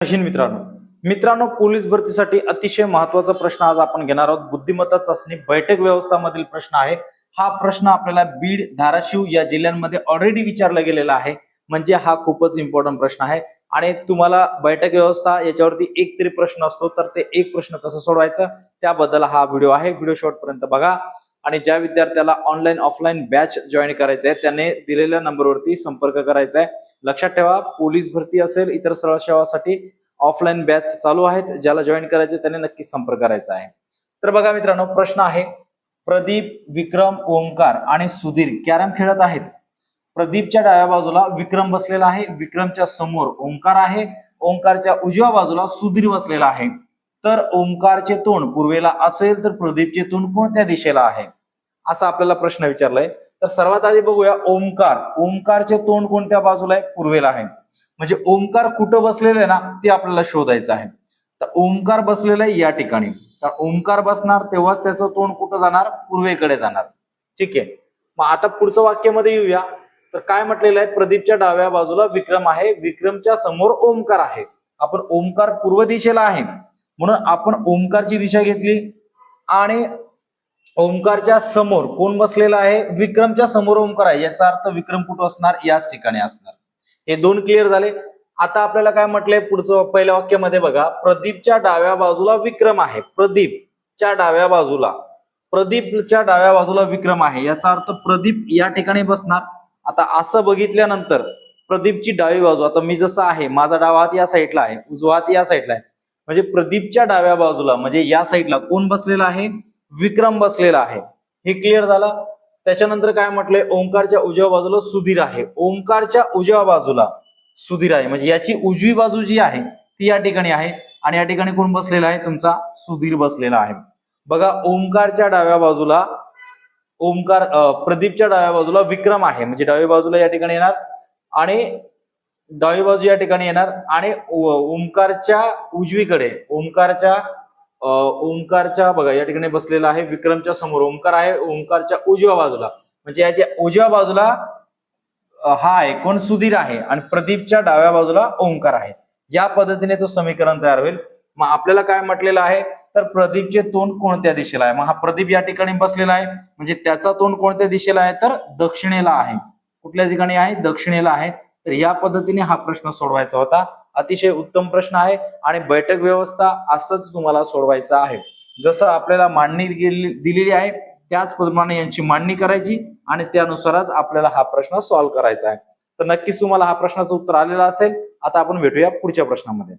मित्रांनो. मित्रांनो पोलीस भरतीसाठी अतिशय महत्त्वाचा प्रश्न आज आपण घेणार आहोत. बुद्धिमत्ता चाचणी बैठक व्यवस्थामधील प्रश्न आहे. हा प्रश्न आपल्याला बीड धाराशिव या जिल्ह्यांमध्ये ऑलरेडी विचारला गेलेला आहे. म्हणजे हा खूपच इम्पॉर्टंट प्रश्न आहे. आणि तुम्हाला बैठक व्यवस्था याच्यावरती एक तरी प्रश्न असतो. तर ते एक प्रश्न कसं सोडवायचा? त्याबद्दल हा व्हिडिओ आहे. व्हिडिओ शेवटपर्यंत बघा. आणि ज्या विद्यार्थ्याला ऑनलाईन ऑफलाईन बॅच जॉईन करायचं आहे त्याने दिलेल्या नंबरवरती संपर्क करायचा आहे लक्षात ठेवा पोलीस भरती असेल इतर सरळ सेवासाठी ऑफलाईन बॅच चालू आहेत. ज्याला जॉईन करायचे त्याने नक्की संपर्क करायचा आहे तर बघा मित्रांनो प्रश्न आहे. प्रदीप विक्रम ओंकार आणि सुधीर कॅरम खेळत आहेत. प्रदीपच्या डाव्या बाजूला विक्रम बसलेला आहे. विक्रमच्या समोर ओंकार आहे. ओंकारच्या उजव्या बाजूला सुधीर बसलेला आहे. तर ओंकारचे तोंड पूर्वेला असेल तर प्रदीपचे तोंड कोणत्या दिशेला आहे? असा आपल्याला प्रश्न विचारलाय. तर सर्वात आधी बघूया ओंकार. ओंकारचे तोंड कोणत्या बाजूला आहे? पूर्वेला आहे. म्हणजे ओंकार कुठं बसलेलं आहे ना ते आपल्याला शोधायचं आहे. तर ओंकार बसलेला आहे या ठिकाणी. तर ओंकार बसणार तेव्हाच त्याचं तोंड कुठं जाणार? पूर्वेकडे जाणार. ठीक आहे. मग आता पुढचं वाक्यामध्ये येऊया. तर काय म्हटलेलं आहे? प्रदीपच्या डाव्या बाजूला विक्रम आहे. विक्रमच्या समोर ओंकार आहे. आपण ओंकार पूर्व दिशेला आहे. म्हणून आपण ओंकारची दिशा घेतली आणि ओंकारच्या समोर कोण बसलेला आहे? विक्रमच्या समोर ओंकार आहे. याचा अर्थ विक्रम कुठं असणार? याच ठिकाणी असणार. हे दोन क्लिअर झाले. आता आपल्याला काय म्हटलंय? पुढचं पहिल्या वाक्यामध्ये बघा. प्रदीपच्या डाव्या बाजूला विक्रम आहे. प्रदीपच्या डाव्या बाजूला. प्रदीपच्या डाव्या बाजूला विक्रम आहे. याचा अर्थ प्रदीप या ठिकाणी बसणार. आता असं बघितल्यानंतर प्रदीपची डावी बाजू. आता मी जसं आहे माझा डावा हात या साईडला आहे. उजवा हात या साईडला आहे. म्हणजे प्रदीपच्या डाव्या बाजूला म्हणजे या साईडला कोण बसलेला आहे? विक्रम बसलेला आहे. हे क्लिअर झालं? त्याच्यानंतर काय म्हटलंय? ओंकारच्या उजव्या बाजूला सुधीर आहे. ओंकारच्या उजव्या बाजूला सुधीर आहे. म्हणजे याची उजवी बाजू जी आहे ती या ठिकाणी आहे आणि या ठिकाणी कोण बसलेला आहे? तुमचा सुधीर बसलेला आहे. बघा ओंकारच्या डाव्या बाजूला ओंकार प्रदीपच्या डाव्या बाजूला विक्रम आहे. म्हणजे डाव्या बाजूला या ठिकाणी येणार आणि डावी बाजू या ठिकाणी येणार आणि ओंकारच्या उजवीकडे ओंकारच्या ओंकारच्या बघा या ठिकाणी बसलेला आहे विक्रमच्या समोर. ओंकार आहे ओंकारच्या उजव्या बाजूला. म्हणजे याच्या उजव्या बाजूला हा आहे कोण? सुधीर आहे. आणि प्रदीपच्या डाव्या बाजूला ओंकार आहे. या पद्धतीने तो समीकरण तयार होईल. मग आपल्याला काय म्हटलेलं आहे? तर प्रदीपचे तोंड कोणत्या दिशेला आहे? मग हा प्रदीप या ठिकाणी बसलेला आहे. म्हणजे त्याचा तोंड कोणत्या दिशेला आहे? तर दक्षिणेला आहे. कुठल्या ठिकाणी आहे? दक्षिणेला आहे. तर या पद्धतीने हा प्रश्न सोडवायचा होता. अतिशय उत्तम प्रश्न आहे आणि बैठक व्यवस्था असंच तुम्हाला सोडवायचं आहे. जसं आपल्याला मांडणी दिलेली आहे त्याचप्रमाणे यांची मांडणी करायची आणि त्यानुसारच आपल्याला हा प्रश्न सॉल्व्ह करायचा आहे. तर नक्कीच तुम्हाला हा प्रश्नाचं उत्तर आलेलं असेल. आता आपण भेटूया पुढच्या प्रश्नामध्ये.